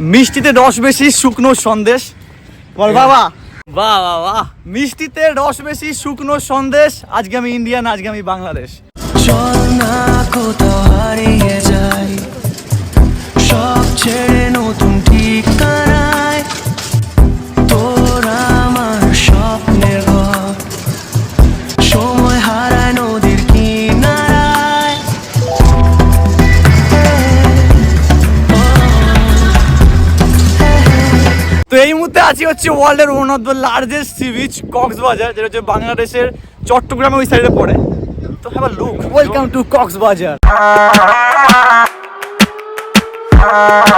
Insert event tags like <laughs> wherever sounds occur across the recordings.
মিষ্টিতে রস বেশি শুকনো সন্দেশ। বল বাবা। বাহ বাহ বাহ। মিষ্টিতে রস বেশি শুকনো সন্দেশ। আজকে আমি ইন্ডিয়ান আজকে আমি বাংলাদেশ। চল না কোথাও হারিয়ে যাই সব ছেড়ে নতুন ঠিকানায় আছি হচ্ছে ওয়ার্ল্ডের one of the largest sea beach Cox's Bazar যেটা হচ্ছে বাংলাদেশের চট্টগ্রামে ওই সাইডে পড়ে। তো have a look welcome to Cox's Bazar. <laughs>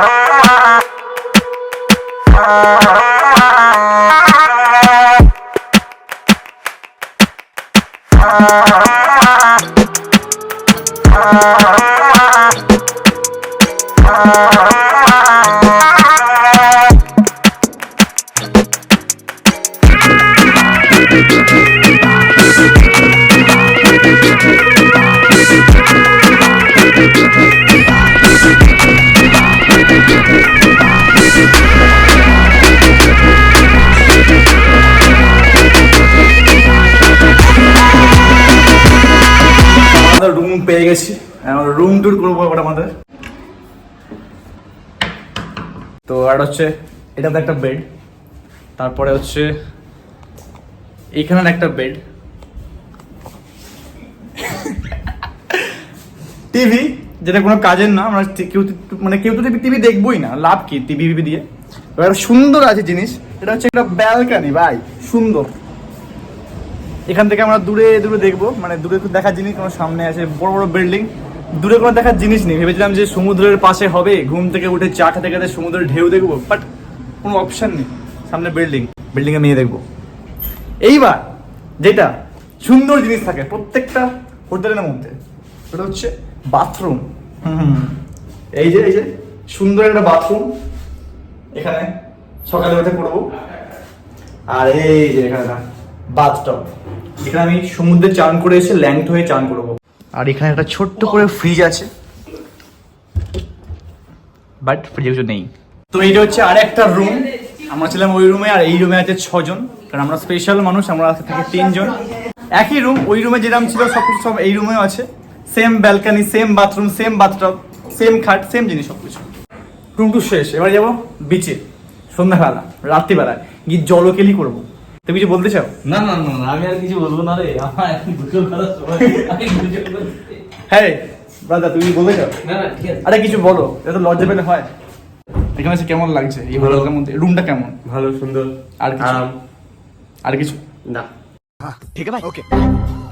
আমাদের। তো আর হচ্ছে, এটাতে একটা বেড তারপরে হচ্ছে এইখানে একটা বেড টিভি যেটা কোনো কাজের না, আমরা কেউ মানে কেউ তো টিভি দেখবোই না, লাভ কি টিভি ফিভি দিয়ে? এবার সুন্দর আছে জিনিস, এটা হচ্ছে একটা ব্যালকানি ভাই, সুন্দর। এখান থেকে আমরা দূরে দূরে দেখব মানে দূরে দেখার জিনিস, কোনো সামনে আছে বড় বড় বিল্ডিং দূরে কোনো দেখার জিনিস নেই। ভেবেছিলাম যে সমুদ্রের পাশে হবে, ঘুম থেকে উঠে চা খেতে খেতে সমুদ্রের ঢেউ দেখব বাট কোনো অপশন নেই। সামনে বিল্ডিং বিল্ডিং এ নিয়ে দেখব। এইবার যেটা সুন্দর জিনিস থাকে প্রত্যেকটা হোটেলের মধ্যে, সেটা হচ্ছে বাথরুম এই যে এই যে, সুন্দর একটা বাথরুম এখানে সকালে উঠে করব আর এই যে এখানে বাথটব এখানে আমি সমুদ্রে চান করে এসে ল্যাংট হয়ে চান করব। আর এখানে একটা ছোট্ট করে ফ্রিজ আছে। বাট ফ্রিজে কিছু নেই। তো এইটা হচ্ছে আর একটা রুম আমরা ছিলাম ওই রুমে আর এই রুমে আছে ছজন। কারণ আমরা স্পেশাল মানুষ, আমরা আজকে থেকে তিনজন। একই রুম ওই রুমে যেরকম ছিল সব কিছু সব এই রুমেও আছে। Same balcony same bathroom same bathtub same খাট সেম জিনিস সব কিছু রুম টু শেষ। এবার যাব বিচে সন্ধ্যাবেলা, রাত্রিবেলায়। গিয়ে জলকেলি করব। তুমি কিছু বলতে চাও? না না না আমি আর কিছু বলব না রে। আমার গুজব হ্যাঁ দাদা তুমি বলতে চাও? না না ঠিক আছে। আরে কিছু বলো এটা লজ্জা পেলে হয়। এখানে এসে কেমন লাগছে? এই ভালো মধ্যে রুমটা কেমন? ভালো সুন্দর। আর কিছু? আর কিছু? না। হ্যাঁ, ঠিক আছে ওকে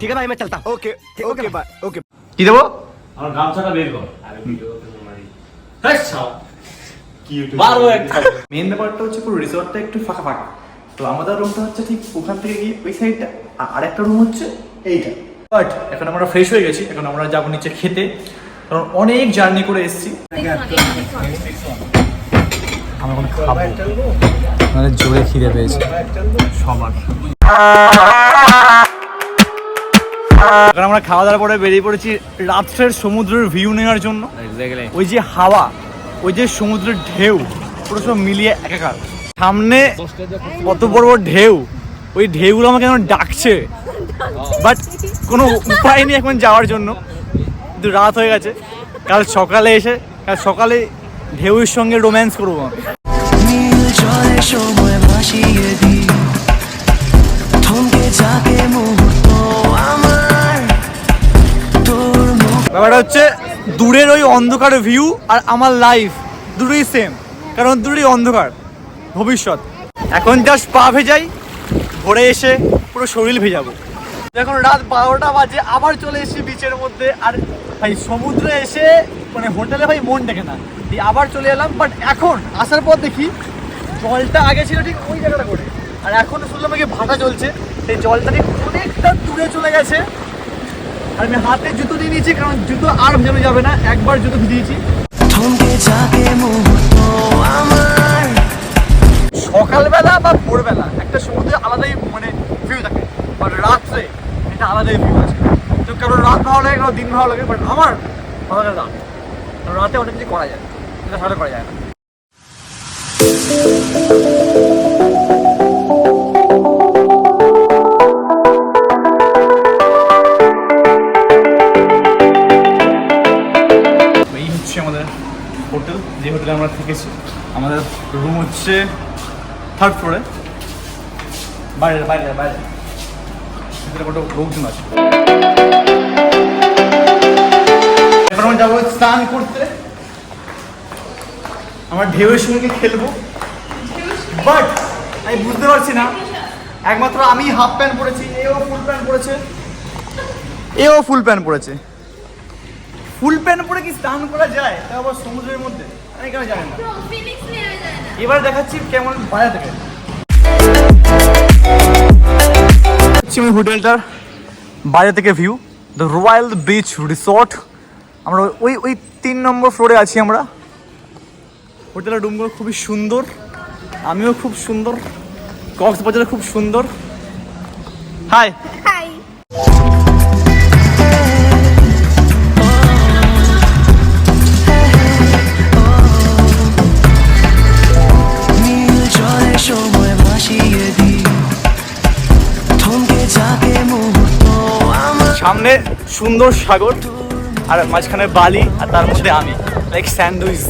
ঠিক আছে আমি চলতা ওকে ওকে বাই ওকে কি দেবো? আমার গামছাটা বের কর। আরে ভিডিও তো মারি হ্যাঁ বারো একটা মেন ব্যাপারটা হচ্ছে পুরো রিসর্টটা একটু ফাঁকা ফাঁকা। তো আমাদের রুমটা হচ্ছে ঠিক ওখান থেকে গিয়ে ওই সাইডটা আর একটা রুম হচ্ছে এইটা। বাট এখন আমরা ফ্রেশ হয়ে গেছি এখন আমরা যাব নিচে খেতে। কারণ অনেক জার্নি করে এসেছি। আমরা এখন খাব। মানে জোরে খিদে পেয়েছে। সবার। এখন আমরা খাওয়া দাওয়ার পরে বেরিয়ে পড়েছি রাত্রের সমুদ্রের ভিউ নেওয়ার জন্য। ওই যে হাওয়া ওই যে সমুদ্রের ঢেউ পুরো সব মিলিয়ে একাকার। সামনে কত বড় বড় ঢেউ। ওই ঢেউগুলো আমাকে এখন ডাকছে। বাট কোনো উপায় নেই এখন যাওয়ার জন্য। কিন্তু রাত হয়ে গেছে। কাল সকালে এসে কাল সকালে ঢেউয়ের সঙ্গে রোম্যান্স করব আমি। সময় ভাসিয়ে থমকে যাকে মুহূর্ত আমার। ব্যাপারটা হচ্ছে দূরের ওই অন্ধকার ভিউ আর আমার লাইফ দুটোই সেম কারণ দুটোই অন্ধকার। ভবিষ্যৎ। এখন জাস্ট পা ভেজাই, ভোরে এসে পুরো শরীর ভেজাবো। এখন রাত বারোটা বাজে, আবার চলে এসেছি বিচের মধ্যে। আর ভাই, সমুদ্রে এসে মানে হোটেলে ভাই মন ডেকে না। আবার চলে এলাম বাট এখন আসার পর দেখি জলটা আগে ছিল ঠিক ওই জায়গাটা করে। আর এখন শুনলাম নাকি ভাটা চলছে। সেই জলটা ঠিক অনেকটা দূরে চলে গেছে। আর আমি হাতে জুতো নিয়ে নিয়েছি, কারণ জুতো আর ভেজানো যাবে না। একবার জুতো ভিজিয়েছি। আমার সকালবেলা বা ভোরবেলা একটা সমুদ্রে আলাদাই মানে ভিউ থাকে। বাট রাত্রে এটা আলাদাই ভিউ আছে। তো কারণ রাত ভালো লাগে কারও দিন ভালো লাগে বাট আমার ভালো লাগে রাত। রাতে অনেক কিছু করা যায় এটা সাথে করা যায় না। আমাদের হোটেল, যে হোটেলে আমরা থেকেছি। আমাদের রুম হচ্ছে থার্ড ফ্লোরে বাইরে বাইরে বাইরে। ভিতরে কত লোকজন আছে? এবার আমরা যাব স্নান করতে। আমরা ঢেউয়ের সঙ্গে খেলব। বাট আমি বুঝতে পারছি না। একমাত্র আমি হাফ প্যান্ট পরেছি, এও ফুল প্যান্ট পরেছে। এও ফুল প্যান্ট পরেছে। ফুল প্যান্ট পরে কি স্নান করা যায়? তা আবার সমুদ্রের মধ্যে। আমি কেন জানি না। এবার দেখাচ্ছি কেমন বাইরে থেকে। আমি হোটেলটার বাইরে থেকে view the royal beach resort আমরা ওই ওই তিন নম্বর ফ্লোরে আছি আমরা। হোটেলের রুমগুলো খুবই সুন্দর। আমিও খুব সুন্দর। কক্সবাজারে খুব সুন্দর। হাই সুন্দর সাগর আর মাঝখানে বালি আর তার মধ্যে আমি লাইক স্যান্ডউইচ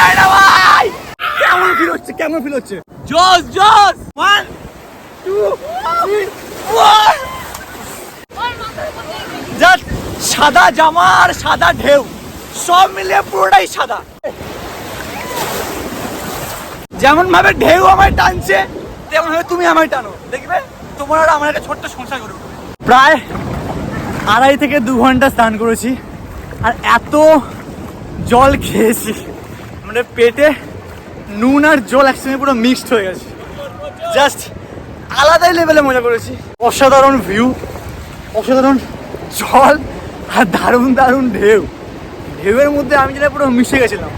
যায় না ভাই। কেমন ফিল হচ্ছে? কেমন ফিল হচ্ছে? জোস জোস। One two three one just সাদা জামা আর সাদা ঢেউ। সব মিলিয়ে পুরোটাই সাদা। যেমন ভাবে ঢেউ আমায় টানছে তেমন ভাবে তুমি আমায় টানো। দেখবে? তোমার আর আমার একটা ছোট্ট সংসার করে প্রায় আড়াই থেকে দু ঘণ্টা স্নান করেছি আর এত জল খেয়েছি। মানে পেটে নুন আর জল একসঙ্গে পুরো মিক্সড হয়ে গেছে। জাস্ট আলাদাই লেভেলে মজা করেছি। অসাধারণ ভিউ অসাধারণ জল আর দারুণ দারুণ ঢেউ। ঢেউয়ের মধ্যে আমি যেটা পুরো মিশে গেছিলাম।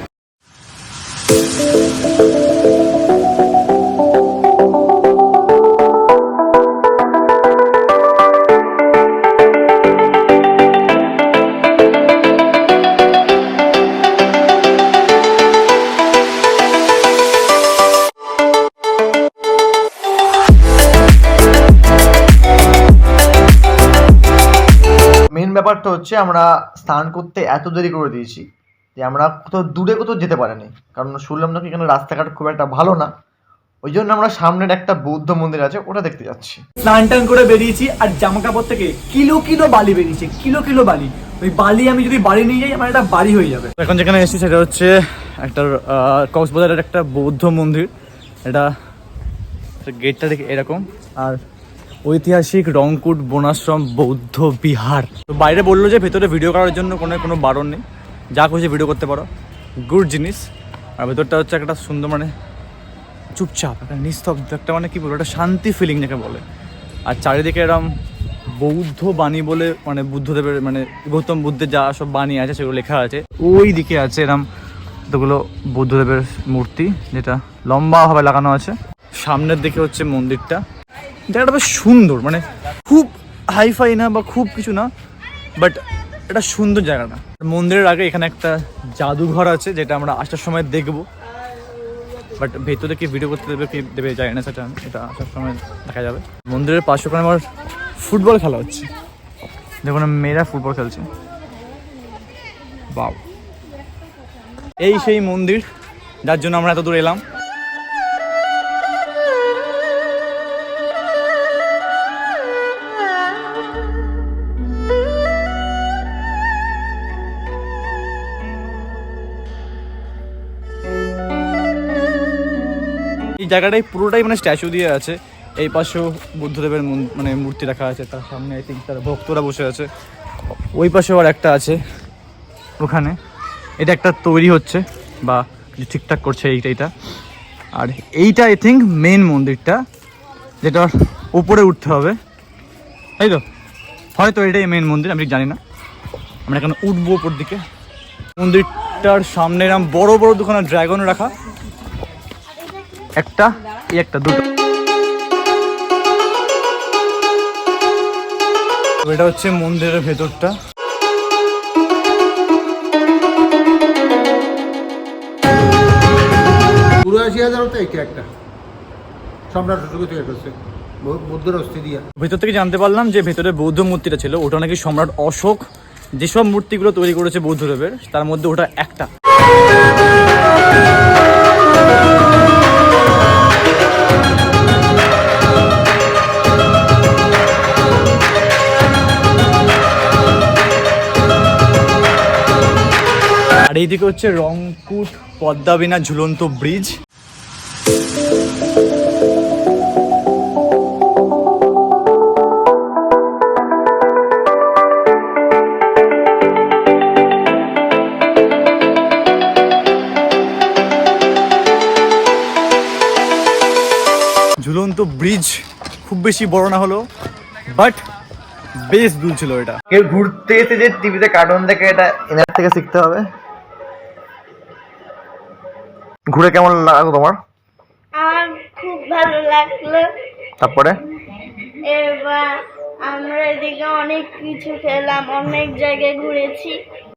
ব্যাপারটা হচ্ছে আমরা স্নান করতে এত দেরি করে দিয়েছি যে আমরা কোথাও দূরে কোথাও যেতে পারিনি। কারণ শুনলাম নাকি এখানে রাস্তাঘাট খুব একটা ভালো না। ওই জন্য আমরা সামনের একটা বৌদ্ধ মন্দির আছে ওটা দেখতে যাচ্ছি। স্নান টান করে বেরিয়েছি আর জামা কাপড় থেকে কিলো কিলো বালি বেরিয়েছে কিলো কিলো বালি। ওই বালি আমি যদি বাড়ি নিয়ে যাই আমার একটা বাড়ি হয়ে যাবে। এখন যেখানে এসেছি সেটা হচ্ছে একটা আহ, কক্সবাজারের একটা বৌদ্ধ মন্দির। এটা গেটটা দেখে এরকম। আর ঐতিহাসিক রংকুট, বনাশ্রম, বৌদ্ধ বিহার। তো বাইরে বলল যে ভেতরে ভিডিও করার জন্য কোনো কোনো বারণ নেই। যা খুশি ভিডিও করতে পারো। গুড জিনিস। আর ভেতরটা হচ্ছে একটা সুন্দর মানে চুপচাপ, একটা নিস্তব্ধ, একটা মানে কি বলব, একটা শান্তি ফিলিং যাকে বলে। আর চারিদিকে এরম বৌদ্ধ বাণী বলে মানে বুদ্ধদেবের মানে গৌতম বুদ্ধের যা সব বাণী আছে, সেগুলো লেখা আছে। ওই দিকে আছে এরম কতগুলো বুদ্ধদেবের মূর্তি, যেটা লম্বাভাবে লাগানো আছে। সামনের দিকে হচ্ছে মন্দিরটা। জায়গাটা বেশ সুন্দর মানে খুব হাইফাই না বা খুব কিছু না বাট এটা সুন্দর জায়গাটা। মন্দিরের আগে এখানে একটা জাদুঘর আছে, যেটা আমরা আসার সময় দেখব। বাট ভেতরে কি ভিডিও করতে দেবে, কি দেবে যায় না, সেটা এটা আসার সময় দেখা যাবে। মন্দিরের পাশে ওখানে আমার ফুটবল খেলা হচ্ছে। দেখুন মেয়েরা ফুটবল খেলছে। বাউ এই সেই মন্দির, যার জন্য আমরা এত দূর এলাম। জায়গাটাই পুরোটাই মানে স্ট্যাচু দিয়ে আছে। এই পাশেও বুদ্ধদেবের মন- মূর্তি রাখা আছে, তার সামনে আই থিঙ্ক তার ভক্তরা বসে আছে। ওই পাশেও আর একটা আছে, ওখানে। এটা একটা তৈরি হচ্ছে, বা ঠিকঠাক করছে এইটা এইটা। আর এইটা আই থিঙ্ক মেন মন্দিরটা, যেটা উপরে উঠতে হবে। তাই তো, হয়তো এটাই মেন মন্দির, আমি জানি না। আমরা এখানে উঠবো উপর দিকে। মন্দিরটার সামনে এরকম বড় বড় দুখানা ড্রাগন রাখা। একটা এই একটা দুটো। এটা হচ্ছে মন্দিরের ভেতরটা। চুরাশি একটা। সম্রাট অশোক তৈরি করছে বুদ্ধের অস্থি দিয়া। ভেতর থেকে জানতে পারলাম যে ভেতরে বৌদ্ধ মূর্তিটা ছিল ওটা নাকি সম্রাট অশোক যেসব মূর্তিগুলো তৈরি করেছে বৌদ্ধদেবের তার মধ্যে ওটা একটা। এইদিকে হচ্ছে রংপুর পদ্মাবিনা ঝুলন্ত ব্রিজ। ঝুলন্ত ব্রিজ খুব বেশি বড় না হলো বাট বেশ দূর ছিল এটা। কেউ ঘুরতে এসে যে টিভিতে কার্টুন দেখে এটা এনার থেকে শিখতে হবে। ঘুরে কেমন লাগল তোমার? আমার খুব ভালো লাগল। তারপরে? এবার আমরা এদিকে অনেক কিছু খেলাম অনেক জায়গায় ঘুরেছি।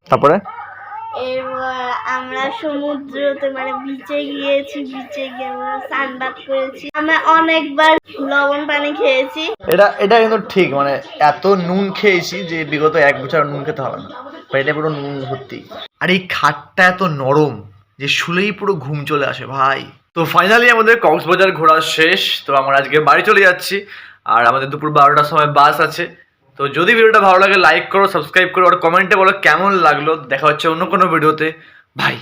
তারপরে? এবার আমরা সমুদ্রতে মানে বিচে গিয়েছি বিচে গিয়ে আমরা সানবাদ করেছি। আমরা অনেকবার লবণ পানি খেয়েছি। এটা এটা কিন্তু ঠিক মানে এত নুন খেয়েছি যে বিগত এক বছর নুন খেতে হবে না। পেটে পুরো নুন ভর্তি। আর এই খাটটা এত নরম। যে শুলেই পুরো ঘুম চলে আসে, ভাই। তো ফাইনালি আমাদের কক্সবাজার ঘোরা শেষ। তো আমরা আজকে বাড়ি চলে যাচ্ছি। আর আমাদের দুপুর বারোটার সময় বাস আছে। তো যদি ভিডিওটা ভালো লাগে লাইক করো সাবস্ক্রাইব করো, আর কমেন্টে বলো কেমন লাগল। দেখা হচ্ছে অন্য কোনো ভিডিওতে ভাই